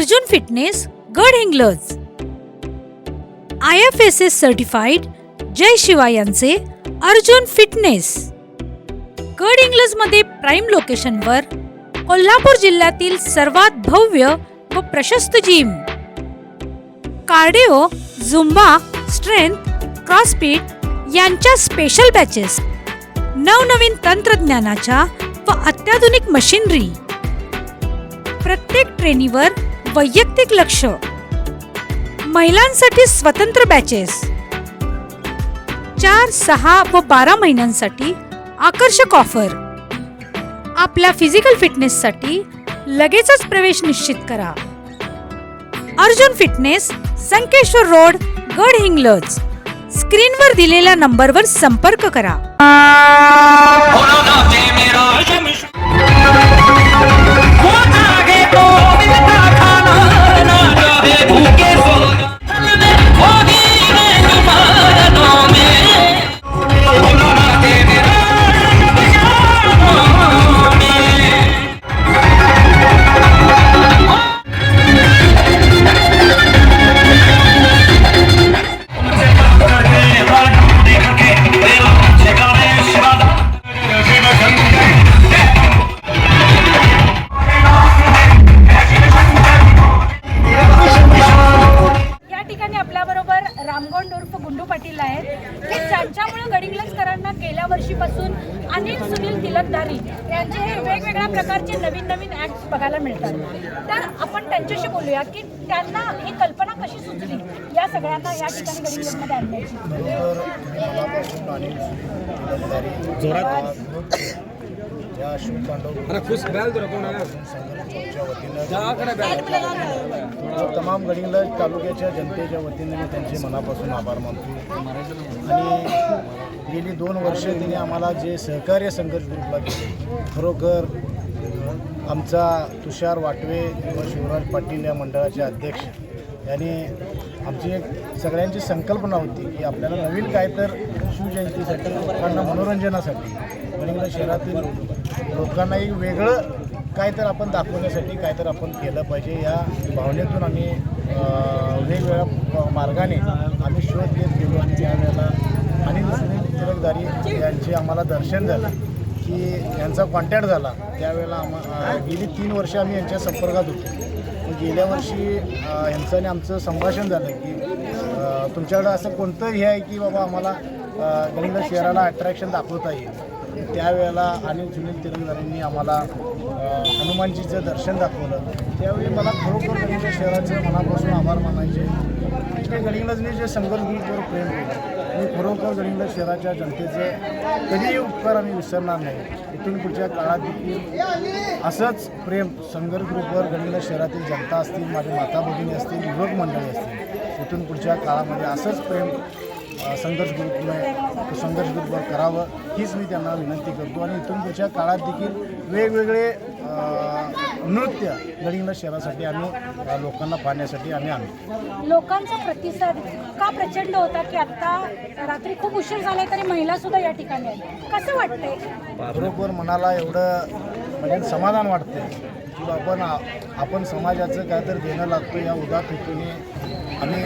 Arjun fitness Gadhinglaj I F S S certified Jay Shiva यांचे Arjun fitness गड इंग्लजमध्ये prime लोकेशनवर कोल्हापूर जिल्ह्यातील सर्वात भव्य व प्रशस्त gym cardio Zumba strength CrossFit यांच्या स्पेशल बॅचेस नवनवीन तंत्रज्ञानाच्या व अत्याधुनिक मशिनरी प्रत्येक ट्रेनीवर वैयक्तिक लक्ष. महिलांसाठी स्वतंत्र बॅचेस चार सहा व बारा महिन्यांसाठी आकर्षक ऑफर आपल्या फिजिकल फिटनेससाठी लगेचच प्रवेश निश्चित करा. अर्जुन फिटनेस संकेश्वर रोड गड हिंग्लज. स्क्रीनवर दिलेल्या नंबरवर संपर्क करा. गुंडू पाटील आहेत. की ज्यांच्यामुळे गडिंग्लजकरांना गेल्या वर्षीपासून अनिल सुनील तिलकदारी यांचे हे वेगवेगळ्या प्रकारचे नवीन नवीन ॲक्ट्स बघायला मिळतात. तर आपण त्यांच्याशी बोलूया की त्यांना ही कल्पना कशी सुचली? या सगळ्यांना या ठिकाणी गडिंग्लजमध्ये आणण्याची. या संघटनेच्या वतीनं तमाम गडिंगलज तालुक्याच्या जनतेच्या वतीने मी त्यांचे मनापासून आभार मानतो. आणि गेली दोन वर्ष तिने आम्हाला जे सहकार्य संघर्ष ग्रुपला केले खरोखर आमचा तुषार वाटवे व शिवराज पाटील या मंडळाचे अध्यक्ष यांनी आमची एक सगळ्यांची संकल्पना होती की आपल्याला नवीन काय तर शिवजयंतीसाठी लोकांना मनोरंजनासाठी गडिंगलज शहरातील लोकांना एक वेगळं काय तर आपण दाखवण्यासाठी काय तर आपण केलं पाहिजे. या भावनेतून आम्ही वेगवेगळ्या मार्गाने आम्ही शोध घेत गेलो आणि त्यावेळेला आणि सुनील तिलकदारी यांचे आम्हाला दर्शन झालं की यांचा कॉन्टॅक्ट झाला. त्यावेळेला आम्हा गेली तीन वर्ष आम्ही यांच्या संपर्कात होतो. गेल्या वर्षी यांचं आणि आमचं संभाषण झालं की तुमच्याकडं असं कोणतं हे आहे की बाबा आम्हाला गणित शहराला अट्रॅक्शन दाखवता येईल. त्यावेळेला आणि सुनील तिरंगदारांनी आम्हाला हनुमानजीचं दर्शन दाखवलं. त्यावेळी मला खरोखर गणित शहराचं मनापासून आभार मानायचे. त्या गडिंग्लजने जे संघर्ष ग्रुपवर प्रेम केलं मी खरोखर गडिंग्लज शहराच्या जनतेचं कधीही उपकार आम्ही विसरणार नाही. इथून पुढच्या काळात देखील असंच प्रेम संघर्ष ग्रुपवर गडिंग्लज शहरातील जनता असतील माझ्या माता भगिनी असतील युवक मंडळी असतील इथून पुढच्या काळामध्ये असंच प्रेम संघर्ष ग्रुपने संघर्ष ग्रुपवर करावं हीच मी त्यांना विनंती करतो. आणि इथून पुढच्या काळात देखील वेगवेगळे नृत्य गडिंग्लज शहरासाठी आम्ही लोकांना पाहण्यासाठी आम्ही आणतो लोकांचा प्रतिसाद का प्रचंड होता की आता रात्री खूप उशीर झालाय तरी महिला सुद्धा या ठिकाणी आहेत. कसं वाटतंय? बरोबर मनाला एवढं म्हणजे समाधान वाटते की आपण आपण समाजाचं काहीतरी देणं लागतो या उदात हेतूने आम्ही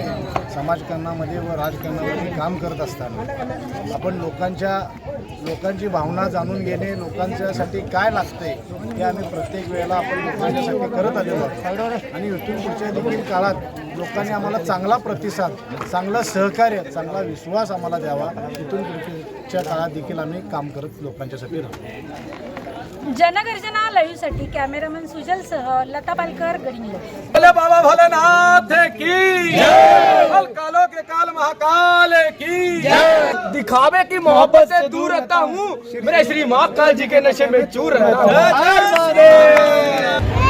समाजकारणामध्ये व राजकारणामध्ये काम करत असताना आपण लोकांच्या लोकांची भावना जाणून घेणे लोकांच्यासाठी काय लागते हे आम्ही प्रत्येक वेळेला आपण लोकांच्यासाठी करत आलेलो आहोत. आणि इथून पुढच्या देखील काळात लोकांनी आम्हाला चांगला प्रतिसाद चांगलं सहकार्य चांगला विश्वास आम्हाला द्यावा. इथून पुढच्या काळात देखील आम्ही काम करत लोकांच्यासाठी राहतो जनगर्जना मैन सुजल सह लता पालकर गडिंग भोले बाबा भोलेनाथ की कल कालो के काल महाकाल की दिखावे की मोहब्बत से दूर रहता हूँ। मेरे श्री महाकाल जी के नशे में चूर रहता हूँ।